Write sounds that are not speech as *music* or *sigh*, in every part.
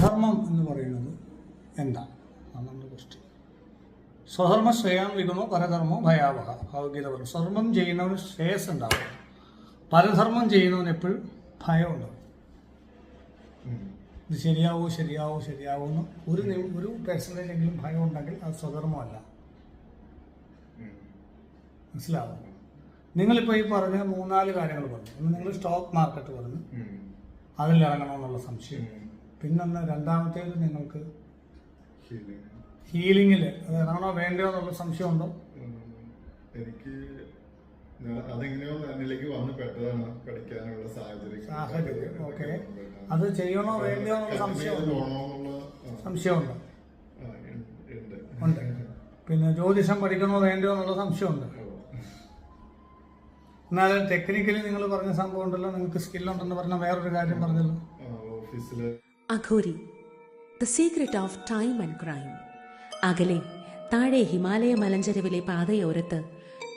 ധർമ്മം എന്ന് പറയുന്നത് അതാണ് ക്വസ്റ്റ്യൻ സ്വധർമ്മ ശ്രേയാൻ വിഗുണോ പരധർമ്മോ ഭയാവഹ. ഭഗവത്ഗീത പറഞ്ഞു. സ്വധർമ്മം ചെയ്യുന്നവന് ശ്രേയസ് ഉണ്ടാവും. പരധർമ്മം ചെയ്യുന്നവന് എപ്പോഴും ഭയം ഉണ്ടാവും. ഇത് ശരിയാവോ ശരിയാവോ ശരിയാവോ എന്ന് ഒരു ഒരു പെർസെന്റേജ് എങ്കിലും ഭയം ഉണ്ടെങ്കിൽ അത് സ്വധർമ്മമല്ല. മനസ്സിലാവും നിങ്ങളിപ്പോൾ ഈ പറഞ്ഞ മൂന്നാൽ കാര്യങ്ങൾ പറഞ്ഞു. ഒന്ന് നിങ്ങൾ സ്റ്റോക്ക് മാർക്കറ്റ് പറഞ്ഞു. അതിൽ ഇറങ്ങണമെന്നുള്ള സംശയം. പിന്നൊന്ന് രണ്ടാമത്തേത് നിങ്ങൾക്ക് ഹീലിങ്ങിൽ അത് ഇറങ്ങണോ വേണ്ടയോ എന്നുള്ള സംശയമുണ്ടോ? എനിക്ക് ഞാൻ അതെങ്ങനെയോ എന്നിലേക്ക് വന്ന് പെട്ടതാണ് പഠിക്കാനുള്ള സാഹചര്യം. സാഹചര്യം. ഓക്കെ അത് ചെയ്യണോ വേണ്ടയോ എന്നുള്ള സംശയമുണ്ടോ? സംശയമുണ്ടോ? ഉണ്ട്. *laughs* പിന്നെ ജ്യോതിഷം പഠിക്കണോ വേണ്ടയോ എന്നുള്ള സംശയമുണ്ട്. എന്നാൽ ടെക്നിക്കലി നിങ്ങൾ പറഞ്ഞ സംഭവം ഉണ്ടല്ലോ. നിങ്ങൾക്ക് സ്കിൽ ഉണ്ടെന്ന് പറഞ്ഞ വേറൊരു കാര്യം പറഞ്ഞല്ലോ. Aghori the secret of time and crime അകലെ താഴെ ഹിമാലയ മലഞ്ചരിവിലെ പാതയോരത്ത്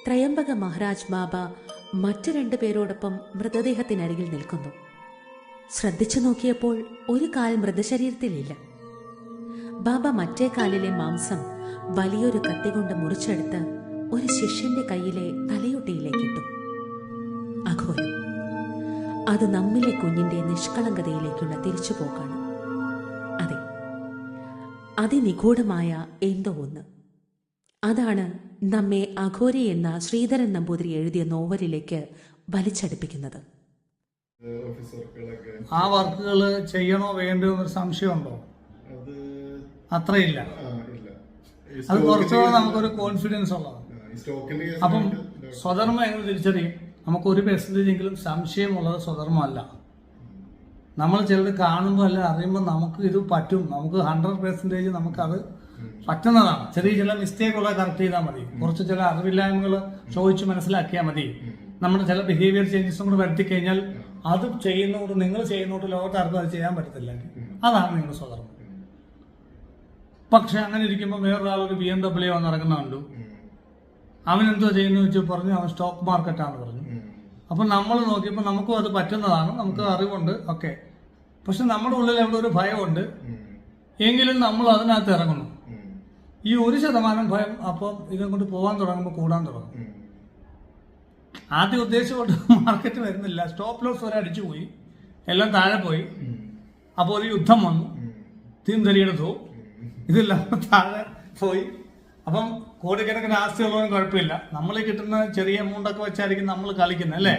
ത്രയംബക മഹാരാജ് ബാബ മറ്റു രണ്ടു പേരോടൊപ്പം മൃതദേഹത്തിനരികിൽ നിൽക്കുന്നു. ശ്രദ്ധിച്ചു നോക്കിയപ്പോൾ ഒരു കാൽ മൃതശരീരത്തിലില്ല. ബാബ മറ്റേ കാലിലെ മാംസം വലിയൊരു കത്തി കൊണ്ട് മുറിച്ചെടുത്ത് ഒരു ശിഷ്യന്റെ കയ്യിലെ തലയൊട്ടിയിലേക്കിട്ടു. അഘോരം അത് നമ്മിലെ കുഞ്ഞിന്റെ നിഷ്കളങ്കതയിലേക്കുള്ള തിരിച്ചുപോക്കാണ്. അതെ അതിനിഗൂഢമായ എന്തോ ഒന്ന്. അതാണ് നമ്മെ അഘോരി എന്ന ശ്രീധരൻ നമ്പൂതിരി എഴുതിയ നോവലിലേക്ക് വലിച്ചടുപ്പിക്കുന്നത്. ആ വർക്കുകൾ ചെയ്യണോ വേണ്ടോ എന്നൊരു സംശയമുണ്ടോ? അത് അത്രയില്ല. അത് കുറച്ചുകൂടെ നമുക്കൊരു കോൺഫിഡൻസ് ഉള്ളതാണ്. അപ്പം സ്വധർമ്മ എങ്ങനെ തിരിച്ചറിയും? നമുക്ക് ഒരു പെർസെന്റേജ് എങ്കിലും സംശയമുള്ളത് സ്വധർമ്മമല്ല. നമ്മൾ ചിലത് കാണുമ്പോൾ അല്ല അറിയുമ്പോൾ നമുക്ക് ഇത് പറ്റും. നമുക്ക് ഹൺഡ്രഡ് പെർസെന്റേജ് നമുക്കത് പറ്റുന്നതാണ്. ചെറിയ ചില മിസ്റ്റേക്കുള്ള കറക്റ്റ് ചെയ്താൽ മതി. കുറച്ച് ചില അറിവില്ലായ്മകൾ ചോദിച്ച് മനസ്സിലാക്കിയാൽ മതി. നമ്മുടെ ചില ബിഹേവിയർ ചേഞ്ചസും കൂടെ വരുത്തി കഴിഞ്ഞാൽ അത് ചെയ്യുന്നതോട് നിങ്ങൾ ചെയ്യുന്നതോട് ലോകത്താർക്കും അത് ചെയ്യാൻ പറ്റത്തില്ല. അതാണ് നിങ്ങളുടെ സ്വധർമ്മം. പക്ഷെ അങ്ങനെ ഇരിക്കുമ്പോൾ വേറൊരാൾ ഒരു ബി എം ഡബ്ല്യു വന്ന് ഇറങ്ങുന്ന കണ്ടു. അവൻ എന്തോ ചെയ്യുന്നു വെച്ച് പറഞ്ഞു അവൻ സ്റ്റോക്ക് മാർക്കറ്റാണ് പറഞ്ഞു. അപ്പം നമ്മൾ നോക്കിയപ്പോൾ നമുക്കും അത് പറ്റുന്നതാണ് നമുക്ക് അറിവുണ്ട്. ഓക്കെ. പക്ഷെ നമ്മുടെ ഉള്ളിൽ അവിടെ ഒരു ഭയമുണ്ട്. എങ്കിലും നമ്മൾ അതിനകത്ത് ഇറങ്ങുന്നു. ഈ ഒരു ശതമാനം ഭയം അപ്പം ഇതും കൊണ്ട് പോകാൻ തുടങ്ങുമ്പോൾ കൂടാൻ തുടങ്ങും. ആദ്യം ഉദ്ദേശിച്ചുകൊണ്ട് മാർക്കറ്റ് വരുന്നില്ല. സ്റ്റോപ്പ് ലോസ് വരെ അടിച്ചു പോയി. എല്ലാം താഴെ പോയി. അപ്പോൾ ഒരു യുദ്ധം വന്നു. തീം തീന്തരിയെടുത്തു ഇതെല്ലാം താഴെ പോയി. അപ്പം കോടിക്കണക്കിന് ആസ്തി ഉള്ളവനും കുഴപ്പമില്ല. നമ്മൾ കിട്ടുന്ന ചെറിയ എമൗണ്ട് ഒക്കെ വെച്ചായിരിക്കും നമ്മൾ കളിക്കുന്നത് അല്ലേ?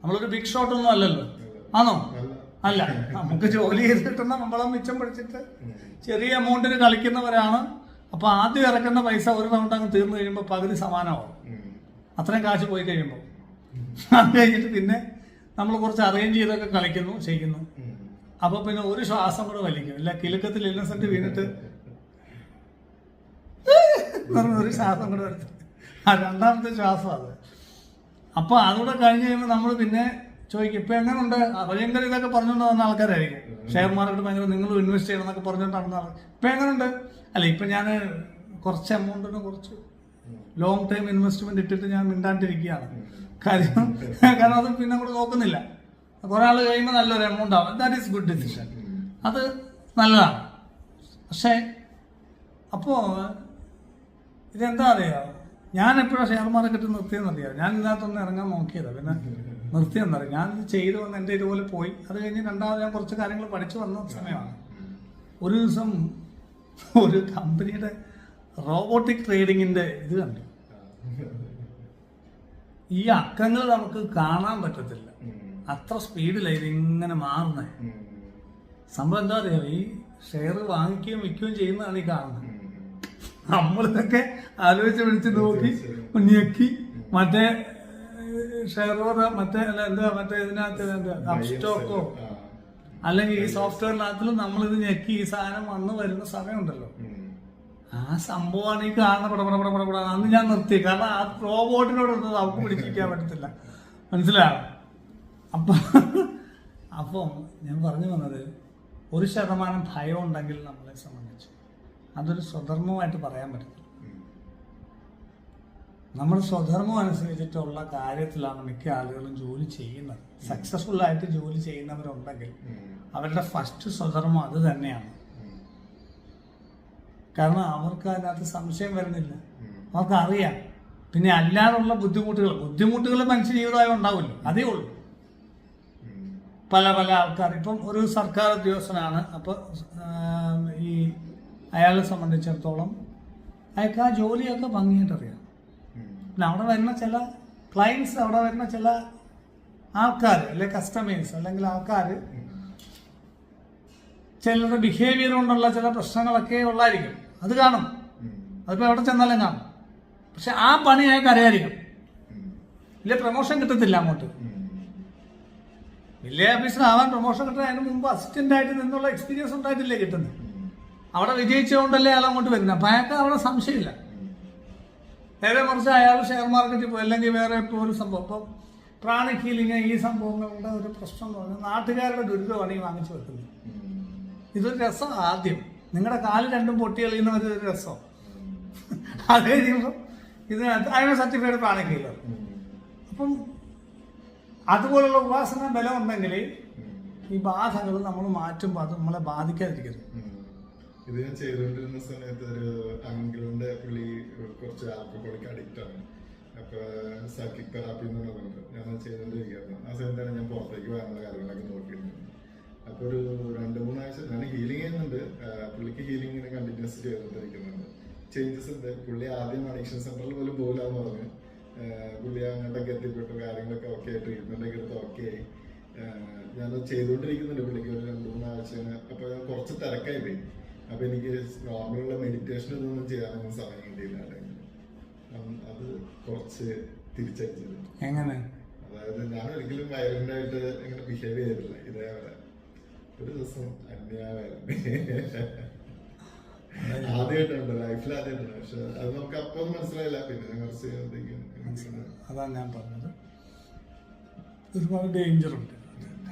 നമ്മളൊരു ബിഗ് ഷോട്ട് ഒന്നും അല്ലല്ലോ. ആണോ? അല്ല. നമുക്ക് ജോലി ചെയ്ത് കിട്ടുന്ന നമ്മളെ മിച്ചം പിടിച്ചിട്ട് ചെറിയ എമൗണ്ടിന് കളിക്കുന്നവരാണ്. അപ്പൊ ആദ്യം ഇറക്കുന്ന പൈസ ഒരു റൗണ്ട് അങ്ങ് തീർന്നു കഴിയുമ്പോൾ പകുതി സമാനമാവും. അത്രയും കാശ് പോയി കഴിയുമ്പോൾ അത് കഴിഞ്ഞിട്ട് പിന്നെ നമ്മൾ കുറച്ച് അറേഞ്ച് ചെയ്തൊക്കെ കളിക്കുന്നു ചെയ്യുന്നു അപ്പൊ പിന്നെ ഒരു ശ്വാസം കൂടെ വലിക്കും. ഇല്ല കിലുക്കത്തിൽ ഇന്നസെന്റ് വീണിട്ട് പറഞ്ഞ ഒരു ശ്വാസം കൂടെ എടുത്തു. ആ രണ്ടാമത്തെ ശ്വാസം അത്. അപ്പൊ അതുകൂടെ കഴിഞ്ഞ് കഴിയുമ്പോൾ നമ്മൾ പിന്നെ ചോദിക്കും ഇപ്പൊ എങ്ങനെയുണ്ട് ഭയങ്കര ഇതൊക്കെ പറഞ്ഞുകൊണ്ട് വന്ന ആൾക്കാരായിരിക്കും. ഷെയർ മാർക്കറ്റ് ഭയങ്കര നിങ്ങൾ ഇൻവെസ്റ്റ് ചെയ്യണം എന്നൊക്കെ പറഞ്ഞുകൊണ്ട് നടന്ന ആൾ ഇപ്പൊ എങ്ങനെയുണ്ട് അല്ല ഇപ്പൊ ഞാൻ കുറച്ച് എമൗണ്ടിന് കുറച്ച് ലോങ് ടൈം ഇൻവെസ്റ്റ്മെന്റ് ഇട്ടിട്ട് ഞാൻ മിണ്ടാണ്ടിരിക്കുകയാണ്. കാര്യം കാരണം അത് പിന്നെ കൂടെ നോക്കുന്നില്ല. കുറെ ആൾ കഴിയുമ്പോൾ നല്ലൊരു എമൗണ്ട് ആവും. ദാറ്റ് ഈസ് ഗുഡ് ഡിസിഷൻ അത് നല്ലതാണ്. പക്ഷേ അപ്പോൾ ഇതെന്താ അറിയാം ഞാൻ എപ്പോഴും ഷെയർ മാർക്കറ്റ് നിർത്തിയെന്നറിയാം ഞാൻ ഇതിനകത്തൊന്ന് ഇറങ്ങാൻ നോക്കിയതാണ് പിന്നെ നിർത്തിയെന്നറിയാം? ഞാൻ ഇത് ചെയ്തു വന്ന് എന്റെ ഇതുപോലെ പോയി. അത് കഴിഞ്ഞ് രണ്ടാമത് ഞാൻ കുറച്ച് കാര്യങ്ങൾ പഠിച്ചു വന്ന സമയമാണ്. ഒരു ദിവസം ഒരു കമ്പനിയുടെ റോബോട്ടിക് ട്രേഡിങ്ങിന്റെ ഇത് കണ്ടു. ഈ അക്കങ്ങൾ നമുക്ക് കാണാൻ പറ്റത്തില്ല. അത്ര സ്പീഡിലായി ഇങ്ങനെ മാറുന്നേ. സംഭവം എന്താ അറിയാം? ഈ ഷെയർ വാങ്ങിക്കുകയും വിൽക്കുകയും ചെയ്യുന്നതാണ് ഈ കാണുന്നത്. നമ്മളിതൊക്കെ ആലോചിച്ച് വിളിച്ച് നോക്കി ഞെക്കി മറ്റേ ഷെയർ മറ്റേ അല്ല എന്താ മറ്റേ ഇതിനകത്ത് എന്താ അപ്സ്റ്റോക്കോ അല്ലെങ്കിൽ ഈ സോഫ്റ്റ്വെയറിനകത്തിലും നമ്മളിത് ഞെക്കി ഈ സാധനം വന്ന് വരുന്ന സമയമുണ്ടല്ലോ. ആ സംഭവമാണ് ഈ കാണുന്ന പട പട പട പട അന്ന് ഞാൻ നിർത്തി. കാരണം ആ റോബോട്ടിനോട് ഒന്നും നമുക്ക് പിടിച്ചിരിക്കാൻ പറ്റത്തില്ല. മനസ്സിലാവും അപ്പം അപ്പം ഞാൻ പറഞ്ഞു വന്നത് ഒരു ശതമാനം ഭയം ഉണ്ടെങ്കിൽ നമ്മളെ സംബന്ധിച്ച്. അതൊരു സ്വധർമ്മമായിട്ട് പറയാൻ പറ്റത്തില്ല. നമ്മൾ സ്വധർമ്മം അനുസരിച്ചിട്ടുള്ള കാര്യത്തിലാണ് മിക്ക ആളുകളും ജോലി ചെയ്യുന്നത്. സക്സസ്ഫുൾ ആയിട്ട് ജോലി ചെയ്യുന്നവരുണ്ടെങ്കിൽ അവരുടെ ഫസ്റ്റ് സ്വധർമ്മം അത് തന്നെയാണ്. കാരണം അവർക്ക് അതിനകത്ത് സംശയം വരുന്നില്ല. അവർക്ക് അറിയാം പിന്നെ അല്ലാതുള്ള ബുദ്ധിമുട്ടുകൾ ബുദ്ധിമുട്ടുകൾ മനുഷ്യ ജീവിതമായി ഉണ്ടാവില്ല. അതേ ഉള്ളൂ. പല പല ആൾക്കാർ ഇപ്പം ഒരു സർക്കാർ ഉദ്യോഗസ്ഥനാണ്. അപ്പോൾ ഈ അയാളെ സംബന്ധിച്ചിടത്തോളം അയാൾക്ക് ആ ജോലിയൊക്കെ ഭംഗിയായിട്ടറിയാം. പിന്നെ അവിടെ വരുന്ന ചില ക്ലയൻസ് അവിടെ വരുന്ന ചില ആൾക്കാർ അല്ലെങ്കിൽ കസ്റ്റമേഴ്സ് അല്ലെങ്കിൽ ആൾക്കാർ ചിലരുടെ ബിഹേവിയർ കൊണ്ടുള്ള ചില പ്രശ്നങ്ങളൊക്കെ ഉള്ളായിരിക്കും. അത് കാണും. അതിപ്പോ അതിപ്പോൾ എവിടെ ചെന്നാലും കാണും. പക്ഷെ ആ പണി അയാൾക്ക് അറിയാതിരിക്കും വലിയ പ്രൊമോഷൻ കിട്ടത്തില്ല അങ്ങോട്ട്. വലിയ ഓഫീസർ ആവാൻ പ്രൊമോഷൻ കിട്ടാൻ അതിന് മുമ്പ് അസിസ്റ്റന്റ് ആയിട്ട് നിന്നുള്ള എക്സ്പീരിയൻസ് ഉണ്ടായിട്ടില്ലേ കിട്ടുന്നത്. അവിടെ വിജയിച്ചുകൊണ്ടല്ലേ അയാൾ അങ്ങോട്ട് വരുന്നത്? അപ്പം അയാൾക്ക് അവിടെ സംശയമില്ല. നേരെ മറിച്ച് അയാൾ ഷെയർ മാർക്കറ്റിൽ പോയി. അല്ലെങ്കിൽ വേറെ ഇപ്പോൾ ഒരു സംഭവം. ഇപ്പം പ്രാണിക് ഹീലിംഗ് ഈ സംഭവങ്ങളുടെ ഒരു പ്രശ്നം എന്ന് പറഞ്ഞാൽ നാട്ടുകാരുടെ ദുരിതമാണ് ഈ വാങ്ങിച്ചു വെക്കുന്നത്. ഇതൊരു രസം ആദ്യം. നിങ്ങളുടെ കാൽ രണ്ടും പൊട്ടി കളിയുന്ന ഒരു രസം. അതേ കഴിയുമ്പോൾ ഇതിനകത്ത് അതിന് സർട്ടിഫൈഡ് പ്രാണിക് ഹീലർ അപ്പം അതുപോലുള്ള ഉപാസന ബലം ഉണ്ടെങ്കിൽ. ഈ ബാധകൾ നമ്മൾ മാറ്റുമ്പോൾ അത് നമ്മളെ ബാധിക്കാതിരിക്കരുത്. ഇത് ഞാൻ ചെയ്തുകൊണ്ടിരുന്ന സമയത്ത് ഒരു അങ്കിളിന്റെ പുള്ളി കുറച്ച് ആൽക്കഹോളിക് അഡിക്റ്റ് ആണ്. അപ്പൊ സൈക്കിക് തെറാപ്പി എന്ന് പറയുന്നുണ്ട് ഞാൻ ചെയ്തുകൊണ്ടിരിക്കുകയായിരുന്നു ആ സമയത്താണ് ഞാൻ പുറത്തേക്ക് വരാനുള്ള കാര്യങ്ങളൊക്കെ നോക്കിയിരുന്നത് അപ്പൊ ഒരു രണ്ട് മൂന്നാഴ്ച ഞാൻ ഹീലിംഗ് ചെയ്യുന്നുണ്ട്. പുള്ളിക്ക് ഹീലിംഗ് ഇങ്ങനെ കണ്ടിന്യൂസ് ചെയ്തുകൊണ്ടിരിക്കുന്നുണ്ട് ചേഞ്ചസ് ഉണ്ട്. പുള്ളി ആദ്യം അഡിക്ഷൻ സെന്ററിൽ പോലും പോകില്ലാന്ന് പറഞ്ഞു. പുള്ളി അങ്ങോട്ടൊക്കെ എത്തിപ്പെട്ടു. കാര്യങ്ങളൊക്കെ ഓക്കെ ട്രീറ്റ്മെന്റ് ഒക്കെ എടുത്ത് ഓക്കെ ആയി. ഞാൻ ചെയ്തുകൊണ്ടിരിക്കുന്നുണ്ട് പുള്ളിക്ക് ഒരു രണ്ട് മൂന്നാഴ്ച അപ്പൊ കുറച്ച് തിരക്കായി പോയി. അപ്പൊ എനിക്ക് നോർമലുള്ള മെഡിറ്റേഷൻ ഒന്നും ചെയ്യാനൊന്നും സമയം കിട്ടിയില്ല അത് കുറച്ച് തിരിച്ചടിച്ചത്. എങ്ങനെ? അതായത് ഞാൻ ഒരിക്കലും വയലന്റ് ആയിട്ട് ഇങ്ങനെ ബിഹേവ് ചെയ്തിട്ടില്ല. ഇതേപോലെ ഒരു ദിവസം അന്യായമായിരുന്നു. ആദ്യമായിട്ടുണ്ട് ലൈഫിൽ ആദ്യമായിട്ടുണ്ട്. പക്ഷെ അത് നമുക്ക് അപ്പം മനസ്സിലായില്ല. പിന്നെ കുറച്ച് അതാ ഞാൻ പറഞ്ഞത്. ഒരുപാട് ഡേഞ്ചർ ഉണ്ട്.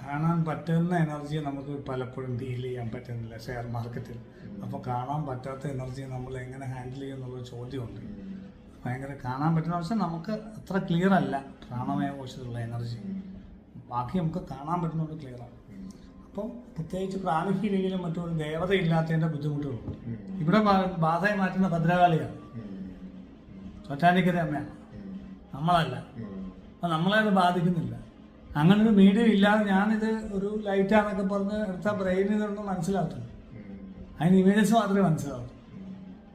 കാണാൻ പറ്റുന്ന എനർജി നമുക്ക് പലപ്പോഴും ഡീൽ ചെയ്യാൻ പറ്റുന്നില്ല ഷെയർ മാർക്കറ്റിൽ അപ്പോൾ കാണാൻ പറ്റാത്ത എനർജി നമ്മൾ എങ്ങനെ ഹാൻഡിൽ ചെയ്യും എന്നുള്ള ചോദ്യമുണ്ട്. ഭയങ്കര കാണാൻ പറ്റുന്ന പക്ഷെ നമുക്ക് അത്ര ക്ലിയർ അല്ല പ്രാണമയ കോശത്തിലുള്ള എനർജി ബാക്കി നമുക്ക് കാണാൻ പറ്റുന്നത് ക്ലിയറാണ് അപ്പോൾ അപ്പം പ്രത്യേകിച്ച് പ്രാണിഹീലിംഗിലും മറ്റും ഒരു ദേവത ഇല്ലാത്തതിന്റെ ബുദ്ധിമുട്ടുകളുണ്ട്. ഇവിടെ ബാധയെ മാറ്റുന്ന ഭദ്രകാളിയാണ്. ചോറ്റാനിക്കര അമ്മയാണ്. നമ്മളല്ല. അപ്പം നമ്മളെ അത് ബാധിക്കുന്നില്ല. അങ്ങനെ ഒരു മീഡിയം ഇല്ലാതെ ഞാനിത് ഒരു ലൈറ്റാന്നൊക്കെ പറഞ്ഞ് എടുത്ത ബ്രെയിനിൽ ഇതൊന്നും മനസ്സിലാകത്തില്ല അതിന് ഇമേജസ് മാത്രമേ മനസ്സിലാവൂ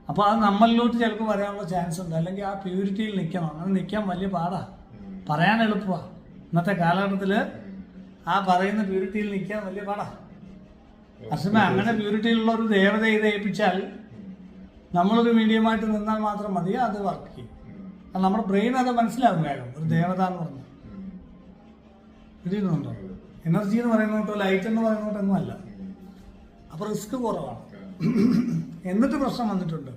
അപ്പോൾ അത് നമ്മളിലോട്ട് ചിലപ്പോൾ വരാനുള്ള ചാൻസ് ഉണ്ട്. അല്ലെങ്കിൽ ആ പ്യൂരിറ്റിയിൽ നിൽക്കണം. അങ്ങനെ നിൽക്കാൻ വലിയ പാടാ. പറയാൻ എളുപ്പമാണ് ഇന്നത്തെ കാലഘട്ടത്തിൽ ആ പറയുന്ന പ്യൂരിറ്റിയിൽ നിൽക്കാൻ വലിയ പാടാ. അസമ അങ്ങനെ പ്യൂരിറ്റിയിലുള്ള ഒരു ദേവത ഇത് ഏൽപ്പിച്ചാൽ നമ്മളൊരു മീഡിയമായിട്ട് നിന്നാൽ മാത്രം മതി അത് വർക്ക് ചെയ്യും. നമ്മുടെ ബ്രെയിൻ അത് മനസ്സിലാകും വേഗം. ഒരു ദേവത എന്ന് പറഞ്ഞു ഇതിന്നുണ്ടോ എനർജി എന്ന് പറയുന്നോട്ടോ ലൈറ്റ് എന്ന് പറയുന്നോട്ടൊന്നും അല്ല. അപ്പോൾ റിസ്ക് കുറവാണ്. എന്നിട്ട് പ്രശ്നം വന്നിട്ടുണ്ട്.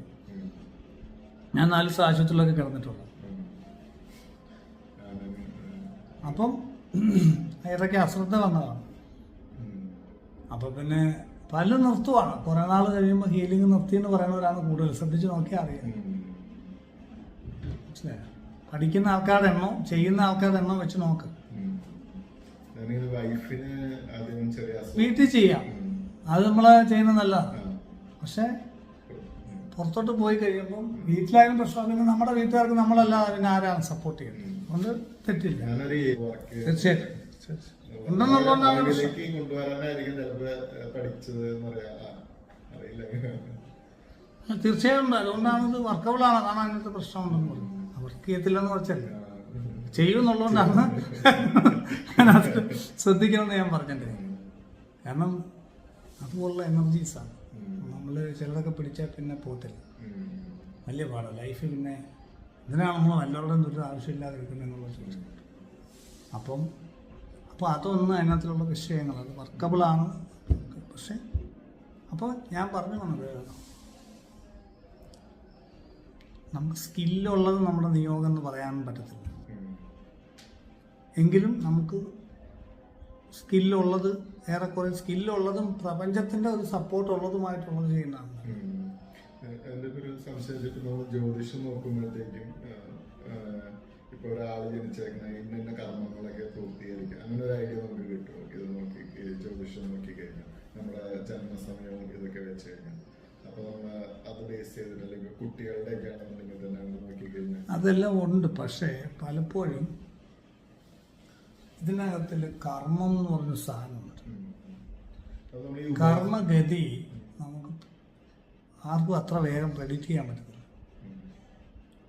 ഞാൻ നാല് ദിവസം ആശുപത്രിയിലൊക്കെ കിടന്നിട്ടുണ്ട് അപ്പം ഇതൊക്കെ അശ്രദ്ധ വന്നതാണ്. അപ്പം പിന്നെ പല നിർത്തുവാണ്. കുറേ നാൾ കഴിയുമ്പോൾ ഹീലിംഗ് നിർത്തി എന്ന് പറയുന്നവരാണ് കൂടുതൽ. ശ്രദ്ധിച്ച് നോക്കിയാൽ അറിയാം. പഠിക്കുന്ന ആൾക്കാരുടെ എണ്ണം ചെയ്യുന്ന ആൾക്കാരുടെ എണ്ണം വെച്ച് നോക്ക് ഞാനിങ്ങനെ വൈഫിന് ആദ്യം ചെറിയ അസുഖം വീട്ടിൽ ചെയ്യാം. അത് നമ്മൾ ചെയ്യുന്നത് നല്ലതാണ്. പക്ഷെ പുറത്തോട്ട് പോയി കഴിയുമ്പോൾ വീട്ടിലായാലും പ്രശ്നം പിന്നെ നമ്മുടെ വീട്ടുകാർക്ക് നമ്മളല്ലാതെ പിന്നെ ആരാണ് സപ്പോർട്ട് ചെയ്യുന്നത് അതുകൊണ്ട് തെറ്റില്ല. തീർച്ചയായിട്ടും. തീർച്ചയായും. അതുകൊണ്ടാണ് ഇത് വർക്കബിളാണ് കാരണം അതിനകത്ത് പ്രശ്നമുണ്ടെന്ന് പറഞ്ഞു വർക്ക് ചെയ്യത്തില്ലെന്ന് വെച്ചല്ലേ ചെയ്യുമെന്നുള്ളതുകൊണ്ടാണ് ഞാനത് ശ്രദ്ധിക്കണമെന്ന് ഞാൻ പറഞ്ഞിട്ട് കാരണം അതുപോലുള്ള എനർജീസാണ് നമ്മൾ ചിലതൊക്കെ പിടിച്ചാൽ പിന്നെ പോത്തില്ല വലിയ പാടാണ് ലൈഫ് പിന്നെ ഇതിനാണ് നമ്മൾ വല്ലവരുടെയും ദുരിതം ആവശ്യമില്ലാതെ എടുക്കുന്നത് എന്നുള്ള അപ്പം അപ്പോൾ അതൊന്നും അതിനകത്തുള്ള വിഷയങ്ങൾ അത് വർക്കബിളാണ് പക്ഷേ അപ്പോൾ ഞാൻ പറഞ്ഞു വന്നത് നമുക്ക് സ്കില്ലുള്ളത് നമ്മുടെ നിയോഗം എന്ന് പറയാൻ പറ്റത്തില്ല. എങ്കിലും നമുക്ക് സ്കില്ലുള്ളത് ഏറെക്കുറെ സ്കില്ലുള്ളതും പ്രപഞ്ചത്തിന്റെ ഒരു സപ്പോർട്ട് ഉള്ളതുമായിട്ടുള്ളത് ചെയ്യുന്നതാണ് എന്റെ ഒരു സംശയം വെച്ചിട്ട് നമ്മൾ ജ്യോതിഷം നോക്കുമ്പോഴത്തേക്കും ഇപ്പൊ ഒരാൾ ജനിച്ചേക്കുന്ന ഇന്ന ഇന്ന കർമ്മങ്ങളൊക്കെ പൂർത്തീകരിക്കുക അങ്ങനെ ഒരു ഐഡിയ നമുക്ക് കിട്ടും. ഇത് നോക്കി ജ്യോതിഷം നോക്കി കഴിഞ്ഞാൽ നമ്മുടെ ജന്മസമയവും ഇതൊക്കെ വെച്ച് കഴിഞ്ഞാൽ. അപ്പൊ നമ്മൾ അത് ബേസ് ചെയ്തിട്ട് അല്ലെങ്കിൽ കുട്ടികളുടെ ഒക്കെ ആണെന്നുണ്ടെങ്കിൽ തന്നെ നമ്മൾ നോക്കി കഴിഞ്ഞാൽ. അതെല്ലാം ഉണ്ട്. പക്ഷേ പലപ്പോഴും ഇതിനകത്തിൽ കർമ്മം എന്ന് പറഞ്ഞ സാധനമുണ്ട്. കർമ്മഗതി നമുക്ക് ആർക്കും അത്ര വേഗം പ്രെഡിക്റ്റ് ചെയ്യാൻ പറ്റത്തില്ല.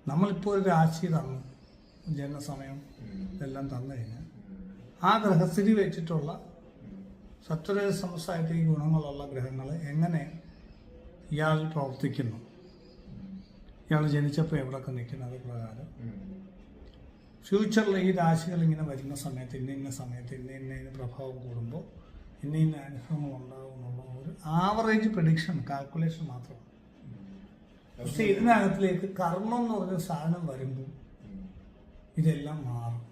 നമ്മളിപ്പോൾ ഒരു രാശി തന്നു ജനസമയം ഇതെല്ലാം തന്നു കഴിഞ്ഞാൽ ആ ഗ്രഹസ്ഥിതി വെച്ചിട്ടുള്ള സത്വരജ സംസ്ഥാനത്തെ ഈ ഗുണങ്ങളുള്ള ഗ്രഹങ്ങൾ എങ്ങനെ ഇയാൾ പ്രവർത്തിക്കുന്നു? ഇയാൾ ജനിച്ചപ്പോൾ എവിടെയൊക്കെ നിൽക്കുന്നത് പ്രകാരം ഫ്യൂച്ചറിൽ ഈ രാശികൾ ഇങ്ങനെ വരുന്ന സമയത്ത് ഇന്ന ഇന്ന സമയത്ത് ഇന്ന ഇന്ന ഇന്ന പ്രഭാവം കൂടുമ്പോൾ ഇന്ന ഇന്ന അനുഭവങ്ങൾ ഉണ്ടാകും എന്നുള്ള ഒരു ആവറേജ് പ്രഡിക്ഷൻ കാൽക്കുലേഷൻ മാത്രമാണ് പക്ഷെ ഇതിനകത്തിലേക്ക് കർമ്മം എന്ന് പറഞ്ഞ സാധനം വരുമ്പോൾ ഇതെല്ലാം മാറും.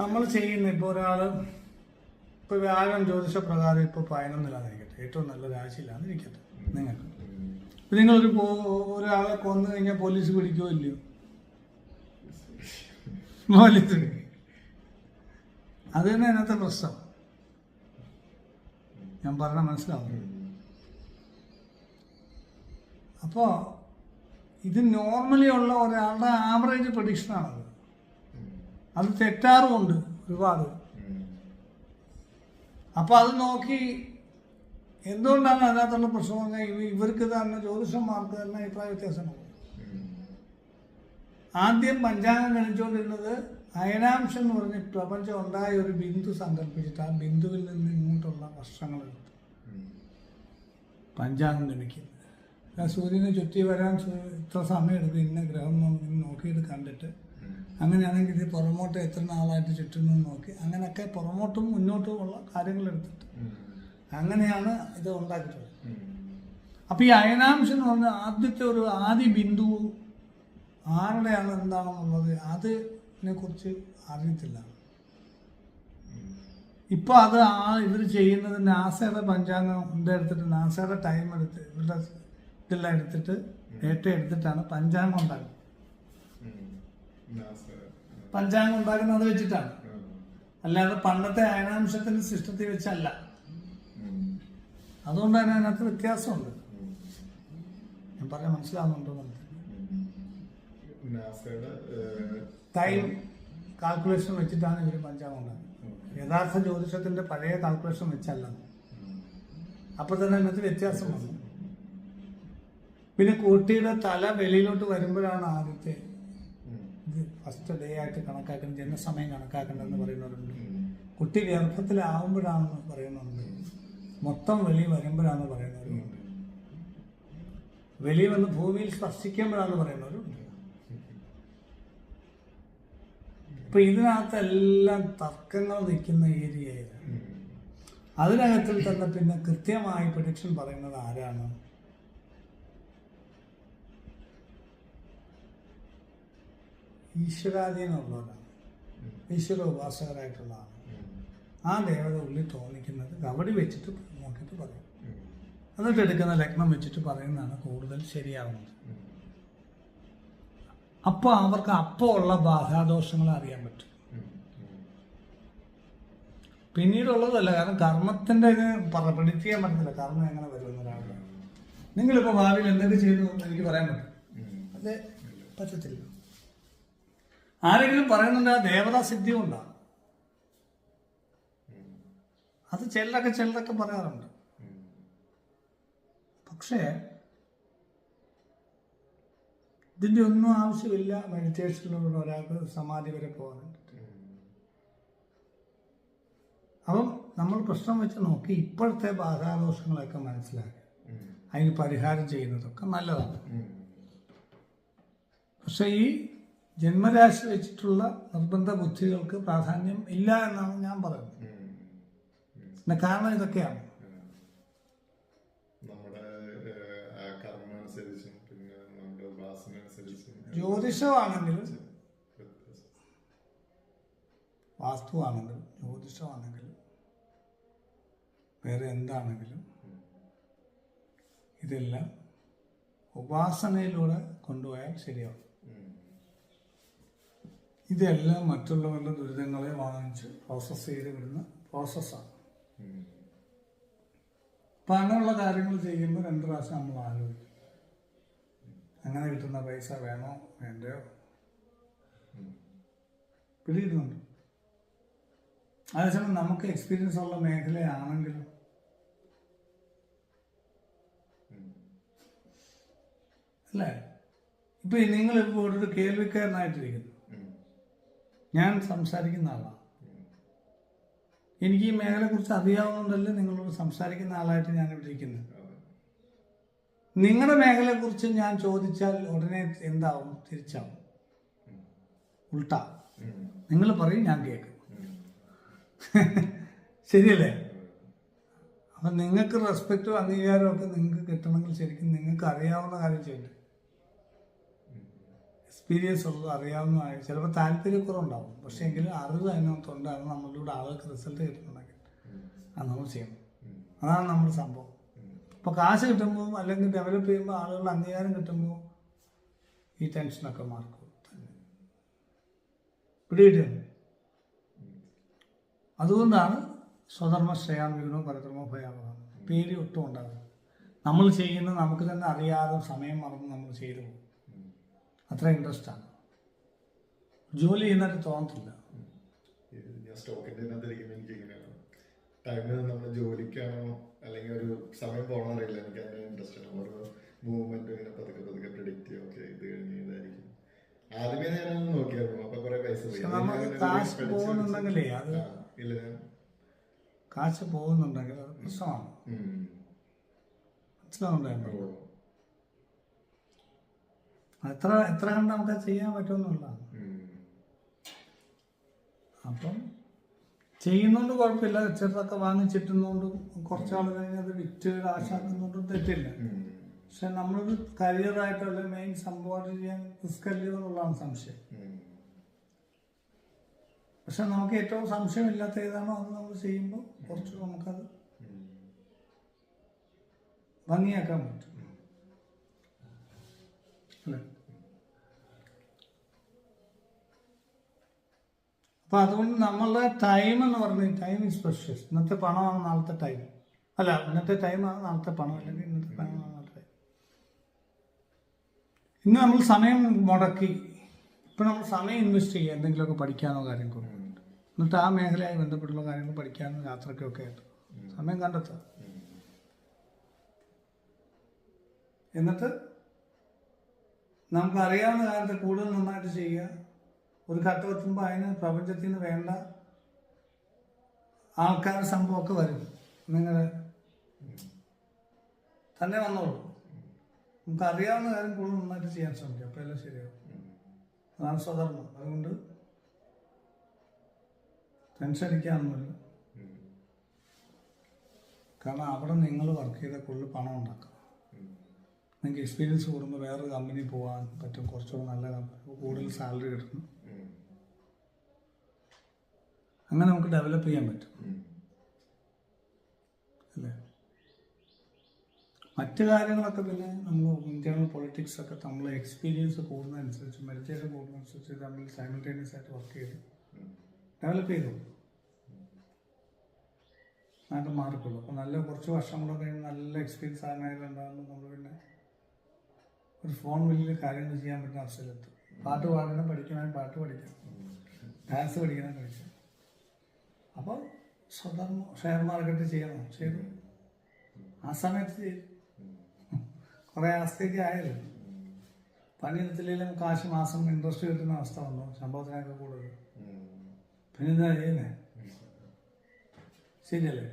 നമ്മൾ ചെയ്യുന്ന ഇപ്പോൾ ഒരാൾ ഇപ്പോൾ വ്യാഴം ജ്യോതിഷ പ്രകാരം ഇപ്പോൾ പതിനൊന്നിലാന്നിരിക്കട്ടെ. ഏറ്റവും നല്ല രാശിയിലാണ് ഇരിക്കട്ടെ നിങ്ങൾക്ക്. ഇപ്പൊ നിങ്ങളൊരു ഒരു ഒരാളെ കൊന്നു കഴിഞ്ഞാൽ പോലീസ് പിടിക്കുമോ ഇല്ലയോ? പോലീസ്. അത് തന്നെ അതിനകത്തെ പ്രശ്നം. ഞാൻ പറഞ്ഞ മനസ്സിലാവും അപ്പോൾ ഇത് നോർമലി ഉള്ള ഒരാളുടെ ആവറേജ് പ്രഡിക്ഷനാണത് അത് തെറ്റാറുമുണ്ട് ഒരുപാട്. അപ്പോൾ അത് നോക്കി എന്തുകൊണ്ടാണ് അതിനകത്തുള്ള പ്രശ്നം പറഞ്ഞാൽ ഇവർക്ക് തന്നെ ജ്യോതിഷന്മാർക്ക് തന്നെ അഭിപ്രായ വ്യത്യാസമുണ്ട്. ആദ്യം പഞ്ചാംഗം ഗണിച്ചുകൊണ്ടിരുന്നത് അയനാംശം എന്ന് പറഞ്ഞ് പ്രപഞ്ചം ഉണ്ടായ ഒരു ബിന്ദു സങ്കല്പിച്ചിട്ട് ആ ബിന്ദുവിൽ നിന്ന് ഇങ്ങോട്ടുള്ള വർഷങ്ങൾ പഞ്ചാംഗം ഗണിക്കുന്നത്. സൂര്യനെ ചുറ്റി വരാൻ ഇത്ര സമയം ഇന്ന ഗ്രഹം നോക്കിയിട്ട് കണ്ടിട്ട് അങ്ങനെയാണെങ്കിൽ ഇത് പുറമോട്ട് എത്ര നാളായിട്ട് ചുറ്റുന്നു നോക്കി അങ്ങനെയൊക്കെ പുറമോട്ടും മുന്നോട്ടും ഉള്ള കാര്യങ്ങൾ എടുത്തിട്ട്. അങ്ങനെയാണ് ഇത് ഉണ്ടാക്കിയിട്ടുള്ളത്. അപ്പോൾ ഈ അയനാംശം എന്ന് പറഞ്ഞാൽ ആദ്യത്തെ ഒരു ആദ്യ ബിന്ദു ആരുടെയാണ് എന്താണെന്നുള്ളത് അതിനെ കുറിച്ച് അറിയത്തില്ല. ഇപ്പൊ അത് ആ ഇവർ ചെയ്യുന്നത് നാസയുടെ പഞ്ചാംഗം ഇവിടെ എടുത്തിട്ട്? നാസയുടെ ടൈം എടുത്ത് ഇവരുടെ ഇതെല്ലാം എടുത്തിട്ട് ഡേറ്റ എടുത്തിട്ടാണ് പഞ്ചാംഗം ഉണ്ടാക്കുന്നത്. പഞ്ചാംഗം ഉണ്ടാക്കുന്നത് അത് വെച്ചിട്ടാണ്. അല്ലാതെ പണ്ടത്തെ അയനാംശത്തിന്റെ സിസ്റ്റത്തിൽ വെച്ചല്ല. അതുകൊണ്ട് തന്നെ അതിനകത്ത് വ്യത്യാസമുണ്ട്. ഞാൻ പറയാൻ മനസ്സിലാവുന്നുണ്ടോ നമുക്ക് ടൈം കാൽക്കുലേഷൻ വെച്ചിട്ടാണ് ഇവർ പഞ്ചാംഗം ഉണ്ടാക്കുന്നത് യഥാർത്ഥ ജ്യോതിഷത്തിന്റെ പഴയ കാൽക്കുലേഷൻ വെച്ചല്ല. അപ്പൊ തന്നെ അതിനകത്ത് വ്യത്യാസം വന്നു. പിന്നെ കുട്ടിയുടെ തല വെളിയിലോട്ട് വരുമ്പോഴാണ് ആദ്യത്തെ ഇത് ഫസ്റ്റ് ഡേ ആയിട്ട് കണക്കാക്കുന്നത് ജനസമയം കണക്കാക്കേണ്ടതെന്ന് പറയുന്നവരുണ്ട്. കുട്ടി ഗർഭത്തിലാവുമ്പോഴാണെന്ന് പറയുന്നുണ്ട്. മൊത്തം വെളി വരുമ്പോഴാണ് പറയുന്നവരുണ്ട്. വെളി വന്ന് ഭൂമിയിൽ സ്പർശിക്കുമ്പോഴാണ് പറയുന്നവരുണ്ട്. ഇപ്പൊ ഇതിനകത്തെല്ലാം തർക്കങ്ങൾ നിൽക്കുന്ന ഏരിയയിൽ അതിനകത്തിൽ തന്നെ പിന്നെ കൃത്യമായി പ്രഡിക്ഷൻ പറയുന്നത് ആരാണ്? ഈശ്വരാധീനമുള്ളവരാണ്. ഈശ്വര ഉപാസകരായിട്ടുള്ളതാണ്. ആ ദേവത ഉള്ളിൽ തോന്നിക്കുന്നത് കവടി വെച്ചിട്ട് നോക്കിയിട്ട് പറയും. എന്നിട്ട് എടുക്കുന്ന ലഗ്നം വെച്ചിട്ട് പറയുന്നതാണ് കൂടുതൽ ശരിയാവുന്നത്. അപ്പോൾ അവർക്ക് അപ്പോൾ ഉള്ള ബാധാദോഷങ്ങൾ അറിയാൻ പറ്റും. പിന്നീടുള്ളതല്ല കാരണം കർമ്മത്തിന്റെ ഇത് പ്രഡിക്റ്റ് ചെയ്യാൻ പറ്റത്തില്ല. കർമ്മം എങ്ങനെ വരുമെന്ന് ഒരാളുടെ. നിങ്ങളിപ്പോൾ ഭാവിയിൽ എന്തൊക്കെ ചെയ്തു എന്ന് എനിക്ക് പറയാൻ പറ്റും. അത് പറ്റത്തില്ല. ആരെങ്കിലും പറയുന്നുണ്ട് ആ ദേവതാ സിദ്ധി കൊണ്ടാണ് അത് ചിലരൊക്കെ ചിലരൊക്കെ പറയാറുണ്ട്. പക്ഷേ ഇതിന്റെ ഒന്നും ആവശ്യമില്ല മെഡിറ്റേഷനിലൂടെ ഒരാൾക്ക് സമാധി വരെ പോകാൻ. അപ്പം നമ്മൾ പ്രശ്നം വെച്ച് നോക്കി ഇപ്പോഴത്തെ ബാധാദോഷങ്ങളൊക്കെ മനസ്സിലാക്കി. അതിന് പരിഹാരം ചെയ്യുന്നതൊക്കെ നല്ലതാണ്. പക്ഷെ ഈ ജന്മരാശി വെച്ചിട്ടുള്ള നിർബന്ധ ബുദ്ധികൾക്ക് പ്രാധാന്യം ഇല്ല എന്നാണ് ഞാൻ പറയുന്നത്. ഉപാസന ഇതൊക്കെയാണ് ജ്യോതിഷമാണെങ്കിലും. വാസ്തുവാണെങ്കിലും ജ്യോതിഷമാണെങ്കിലും വേറെ എന്താണെങ്കിലും ഇതെല്ലാം ഉപാസനയിലൂടെ കൊണ്ടുപോയാൽ ശരിയാവും. ഇതെല്ലാം മറ്റുള്ളവരുടെ ദുരിതങ്ങളെ വാങ്ങിച്ച് പ്രോസസ്സ് ചെയ്ത് വിടുന്ന പ്രോസസ്സാണ്. അപ്പം അങ്ങനെയുള്ള കാര്യങ്ങൾ ചെയ്യുമ്പോൾ രണ്ട് പ്രാവശ്യം നമ്മൾ ആലോചിക്കും. അങ്ങനെ കിട്ടുന്ന പൈസ വേണോ? വേണ്ടയോ? പിടിയിടുന്നുണ്ട് അതേസമയം നമുക്ക് എക്സ്പീരിയൻസ് ഉള്ള മേഖലയാണെങ്കിലും അല്ലേ? ഇപ്പൊ നിങ്ങൾ ഇപ്പോൾ ഒരു കേൾവിക്കാരനായിട്ടിരിക്കുന്നു. ഞാൻ സംസാരിക്കുന്ന ആളാണ്. എനിക്ക് ഈ കുറിച്ച് അറിയാവുന്നതല്ലേ നിങ്ങളോട് സംസാരിക്കുന്ന ആളായിട്ട് ഞാൻ ഇവിടെ ഇരിക്കുന്നത്. നിങ്ങളുടെ മേഖലയെക്കുറിച്ച് ഞാൻ ചോദിച്ചാൽ ഉടനെ എന്താവും? തിരിച്ചാവും. ഉൾട്ട. നിങ്ങൾ പറയും ഞാൻ കേൾക്കും. ശരിയല്ലേ? അപ്പം നിങ്ങൾക്ക് റെസ്പെക്റ്റും അംഗീകാരവും ഒക്കെ നിങ്ങൾക്ക് കിട്ടണമെങ്കിൽ ശരിക്കും നിങ്ങൾക്ക് അറിയാവുന്ന കാര്യം ചെയ്യണ്ടേ? എക്സ്പീരിയൻസ് ഉള്ളത് അറിയാവുന്നതായ ചിലപ്പോൾ താല്പര്യക്കുറവുണ്ടാവും. പക്ഷേ എങ്കിലും അറിവ് അതിനകത്തുണ്ട് അത് നമ്മളിലൂടെ ആളുകൾക്ക് റിസൾട്ട് കിട്ടുന്നുണ്ടെങ്കിൽ അത് നമ്മൾ ചെയ്യണം. അതാണ് നമ്മുടെ സംഭവം. അപ്പോൾ കാശ് കിട്ടുമ്പോൾ അല്ലെങ്കിൽ ഡെവലപ്പ് ചെയ്യുമ്പോൾ ആളുകളുടെ അംഗീകാരം കിട്ടുമ്പോൾ ഈ ടെൻഷനൊക്കെ മാർക്കും പിടികിട്ടുന്നു അതുകൊണ്ടാണ് സ്വധർമ്മ ശ്രേയാന്വികനോ പരധർമ്മ ഭയാവഹം. പേടി ഒട്ടും ഉണ്ടാകുന്നത് നമ്മൾ ചെയ്യുന്നത് നമുക്ക് തന്നെ അറിയാതെ സമയം മറന്ന് നമ്മൾ ചെയ്തു പോകും. അത്ര ഇൻട്രസ്റ്റാണ്. ജോലി ചെയ്യുന്നതായിട്ട് തോന്നത്തില്ല. ഞാൻ സ്റ്റോക്കിന്റെ ഇതിനകത്തിരിക്കുമ്പോൾ എനിക്ക് ഇങ്ങനെയാണ് ടൈമിൽ നമ്മൾ ജോലിക്കാണോ അല്ലെങ്കിൽ ഒരു സമയം എനിക്ക് അതിന് ഇൻട്രസ്റ്റ് ആണ് ഓരോ മൂവ്മെന്റ് ഇങ്ങനെ പതുക്കെ പതുക്കെ പ്രിഡിക്റ്റ് ചെയ്യും. ഓക്കെ ഇത് കഴിഞ്ഞ് ഇതായിരിക്കും. ആദ്യമേ ഞാൻ നോക്കിയായിരുന്നു. അപ്പൊ കുറേ പൈസ പോയി. പക്ഷെ അത് നമ്മൾ ഞാൻ ഇങ്ങനെ കാശ് പഠിച്ച് പഠിച്ച് പോകുന്നുണ്ടെങ്കിലേ അത് ഇല്ല ഞാൻ കാശ് പോകുന്നുണ്ടെങ്കിൽ അത് പ്രശ്നമാണ്. ഉം. എത്ര എത്ര കണ്ട് നമുക്ക് ചെയ്യാൻ പറ്റുമെന്നുള്ളതാണ് അപ്പം ചെയ്യുന്നോണ്ട് കുഴപ്പമില്ല ചെറുതൊക്കെ വാങ്ങിച്ചിട്ടുന്നോണ്ടും കുറച്ചാൾ കഴിഞ്ഞ് അത് വിറ്റ് കാശാക്കുന്നോണ്ടും തെറ്റില്ല. പക്ഷെ നമ്മളൊരു കരിയറായിട്ടുള്ള മെയിൻ സംഭവമായിട്ട് ചെയ്യാൻ റിസ്ക് എന്നുള്ളതാണ് സംശയം. പക്ഷെ നമുക്ക് ഏറ്റവും സംശയമില്ലാത്ത ഏതാണോ അത് നമ്മൾ ചെയ്യുമ്പോൾ കുറച്ച് നമുക്കത്. ഭംഗിയാക്കാൻ പറ്റും അല്ലേ അപ്പൊ അതുകൊണ്ട് നമ്മളുടെ ടൈം എന്ന് പറഞ്ഞ ടൈം ഇസ് പ്രഷ്യസ് ഇന്നത്തെ പണമാണ് നാളത്തെ ടൈം അല്ല ഇന്നത്തെ ടൈമാണ് നാളത്തെ പണം അല്ലെങ്കിൽ ഇന്നത്തെ പണമാണ് നാളത്തെ ഇന്ന് നമ്മൾ സമയം മുടക്കി. ഇപ്പൊ നമ്മൾ സമയം ഇൻവെസ്റ്റ് ചെയ്യുക എന്തെങ്കിലുമൊക്കെ പഠിക്കാനോ കാര്യങ്ങളോ എന്നിട്ട് ആ മേഖലയായി ബന്ധപ്പെട്ടുള്ള കാര്യങ്ങൾ പഠിക്കാനോ യാത്രയ്ക്കൊക്കെ ആയിട്ട്. സമയം കണ്ടെത്തുക. എന്നിട്ട് നമുക്ക് അറിയാവുന്ന കാര്യത്തെ കൂടുതൽ നന്നായിട്ട് ചെയ്യുക. ഒരു കത്ത് എത്തുമ്പോൾ അതിന് പ്രപഞ്ചത്തിൽ നിന്ന് വേണ്ട ആൾക്കാർ സംഭവമൊക്കെ വരും. നിങ്ങൾ തന്നെ വന്നോളൂ. നമുക്ക് അറിയാവുന്ന കാര്യം കൂടുതൽ നന്നായിട്ട് ചെയ്യാൻ ശ്രമിക്കും. അപ്പോൾ എല്ലാം ശരിയാവും. അതാണ് സ്വധർമ്മം. അതുകൊണ്ട് ടെൻഷൻ കാരണം അവിടെ നിങ്ങൾ വർക്ക് ചെയ്ത കൂടുതൽ പണം ഉണ്ടാക്കാം. നിങ്ങൾക്ക് എക്സ്പീരിയൻസ് കൂടുമ്പോൾ വേറൊരു കമ്പനി പോകാൻ പറ്റും. കുറച്ചുകൂടെ നല്ല കമ്പനി കൂടുതൽ സാലറി കിട്ടുന്നു ഉം. അങ്ങനെ നമുക്ക് ഡെവലപ്പ് ചെയ്യാൻ പറ്റും. അല്ലേ? മറ്റു കാര്യങ്ങളൊക്കെ പിന്നെ നമ്മൾ ഇന്ത്യൻ പൊളിറ്റിക്സ് ഒക്കെ നമ്മൾ എക്സ്പീരിയൻസ് കൂടുന്നതനുസരിച്ച് മെഡിറ്റേഷൻ കൂടുന്നതനുസരിച്ച് നമ്മൾ സൈമിൾട്ടേനിയസ് ആയിട്ട് വർക്ക് ചെയ്ത് ഡെവലപ്പ് ചെയ്തു. നല്ല മാറിക്കൊള്ളൂ. അപ്പോൾ നല്ല കുറച്ച് വർഷം കൂടെ കഴിഞ്ഞ് നല്ല എക്സ്പീരിയൻസ് ആകുന്നതിലുണ്ടാകുമ്പോൾ നമ്മൾ പിന്നെ ഒരു ഫോൺ വലിയ കാര്യങ്ങൾ ചെയ്യാൻ പറ്റുന്ന അവസരമെത്തും പാട്ട് പാടണം പഠിക്കണം പാട്ട് പഠിക്കണം. ഡാൻസ് പഠിക്കണം പഠിക്കണം അപ്പോൾ സ്വന്തം ഷെയർ മാർക്കറ്റ് ചെയ്യണം. ചെയ്തു. ആ സമയത്ത് ചെയ്തു. കുറേ അവസ്ഥയൊക്കെ ആയല്ലോ പണിയെടുത്തില്ലെങ്കിലും കാശ് മാസം ഇൻട്രസ്റ്റ് കിട്ടുന്ന അവസ്ഥ വന്നു. ശമ്പളത്തിനൊക്കെ കൂടുതൽ. പിന്നെ എന്താ ശരിയല്ലേ.